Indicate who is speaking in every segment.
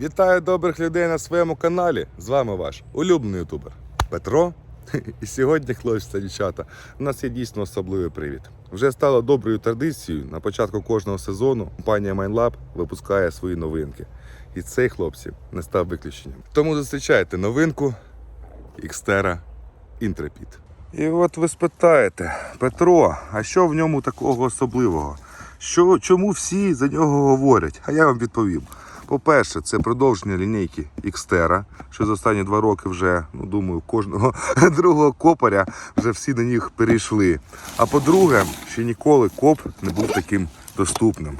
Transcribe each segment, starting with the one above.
Speaker 1: Вітаю добрих людей на своєму каналі. З вами ваш улюблений ютубер Петро. І сьогодні, хлопці та дівчата, у нас є дійсно особливий привід. Вже стало доброю традицією. На початку кожного сезону компанія MindLab випускає свої новинки. І цей хлопці не став виключенням. Тому зустрічайте новинку Xterra Intrepid. І от ви спитаєте, Петро, а що в ньому такого особливого? Що, чому всі за нього говорять? А я вам відповім. По-перше, це продовження лінійки Xterra, що за останні два роки вже, ну думаю, кожного другого копаря вже всі на них перейшли. А по-друге, ще ніколи коп не був таким доступним.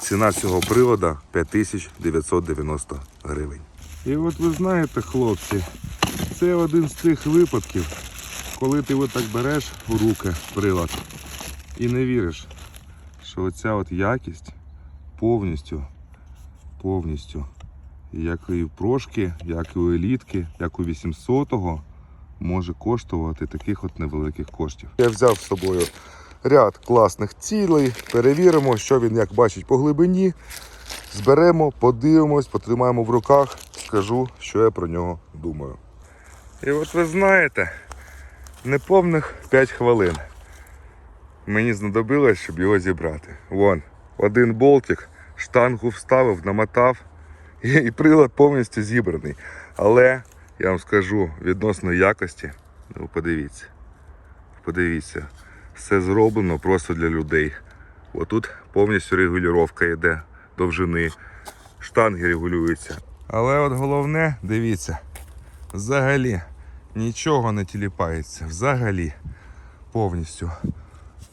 Speaker 1: Ціна цього привода 5990 гривень. І от ви знаєте, хлопці, це один з тих випадків, коли ти так береш у руки прилад і не віриш, що оця от якість повністю, повністю, як і в прошки, як і у елітки, як у 800-го, може коштувати таких от невеликих коштів. Я взяв з собою ряд класних цілей, перевіримо, що він як бачить по глибині. Зберемо, подивимось, потримаємо в руках, скажу, що я про нього думаю. І от ви знаєте, неповних 5 хвилин мені знадобилось, щоб його зібрати. Вон, один болтик, штангу вставив, намотав, і, прилад повністю зібраний. Але я вам скажу відносно якості, ну подивіться. Подивіться, все зроблено просто для людей. Отут повністю регулювання йде довжини, штанги регулюються. Але от головне, дивіться, взагалі нічого не тіліпається. Взагалі повністю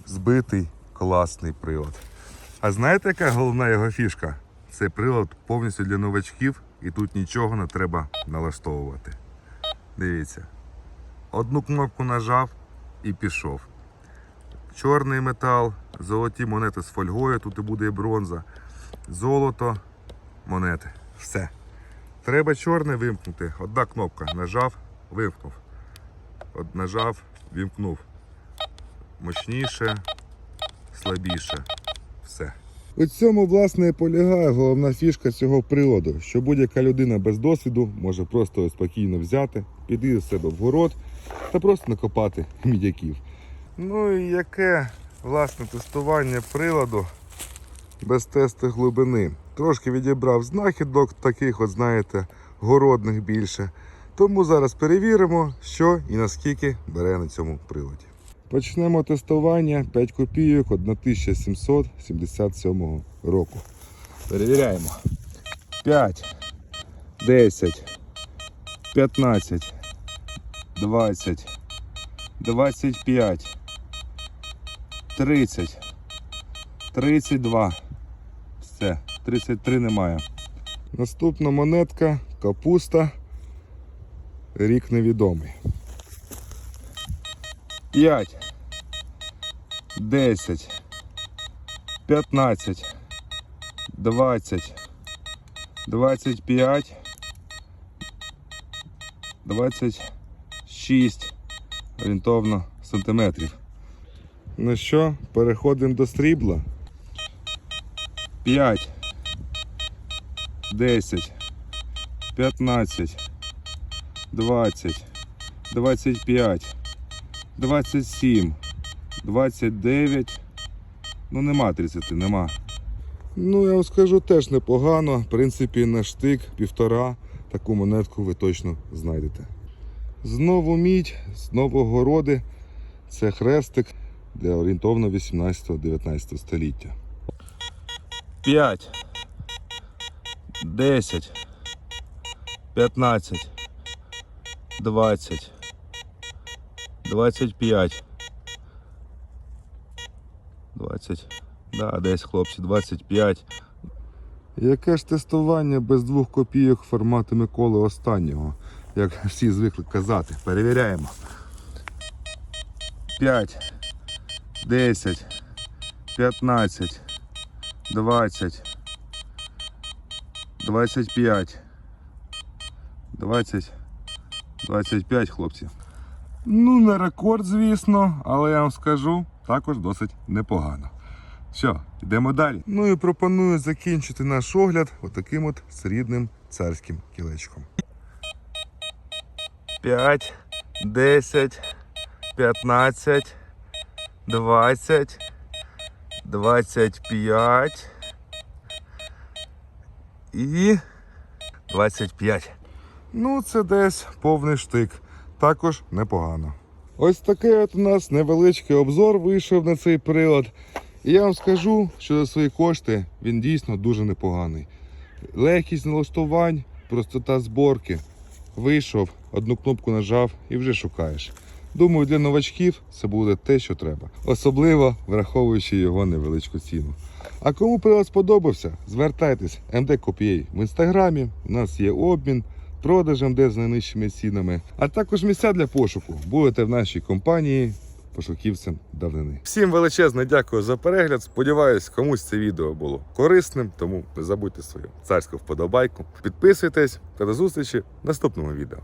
Speaker 1: збитий класний прилад. А знаєте, яка головна його фішка? Цей прилад повністю для новачків і тут нічого не треба налаштовувати. Дивіться. Одну кнопку нажав і пішов. Чорний метал, золоті монети з фольгою, тут і буде і бронза. Золото, монети. Все. Треба чорне вимкнути. Одна кнопка. Нажав, вимкнув. От нажав, вімкнув. Мощніше, слабіше. Все. У цьому, власне, полягає головна фішка цього приладу, що будь-яка людина без досвіду може просто спокійно взяти, піти до себе в город та просто накопати мідяків. Ну і яке власне тестування приладу без тесту глибини. Трошки відібрав знахідок, таких, от знаєте, городних більше. Тому зараз перевіримо, що і наскільки бере на цьому приладі. Почнемо тестування 5 копійок 1777 року. Перевіряємо. 5, 10, 15, 20, 25, 30, 32. Все, 33 немає. Наступна монетка, капуста. Рік невідомий. 5, 10, 15, 20, 25, 26 орієнтовно сантиметрів. Ну що, переходимо до стрібла. 5, 10, 15, 20, 25, 27, 29. Ну нема 30, нема. Ну, я вам скажу теж непогано. В принципі, на штик півтора таку монетку ви точно знайдете. Знову мідь, знову городи. Це хрестик для орієнтовно 18-19 століття. 5, 10, 15, 20, 25. 20. Да, десь хлопці, 25. Яке ж тестування без двох копійок формату Миколи останнього, як всі звикли казати. Перевіряємо. 5, 10, 15, 20, 25, 20, 25, хлопці. Ну, не рекорд, звісно, але я вам скажу, також досить непогано. Що, йдемо далі? Ну і пропоную закінчити наш огляд отаким от срібним царським кілечком.
Speaker 2: 5, 10, 15, 20, 25 і 25.
Speaker 1: Ну, це десь повний штик. Також непогано. Ось такий от у нас невеличкий обзор вийшов на цей прилад. І я вам скажу, що за свої кошти він дійсно дуже непоганий. Легкість налаштувань, простота зборки. Вийшов, одну кнопку нажав і вже шукаєш. Думаю, для новачків це буде те, що треба. Особливо враховуючи його невеличку ціну. А кому прилад сподобався, звертайтесь МД Коп'єй в інстаграмі. У нас є обмін, продаж де з найнижчими цінами, а також місця для пошуку. Будете в нашій компанії пошуківцем давнини. Всім величезне дякую за перегляд. Сподіваюсь, комусь це відео було корисним, тому не забудьте свою царську вподобайку. Підписуйтесь та до зустрічі в наступному відео.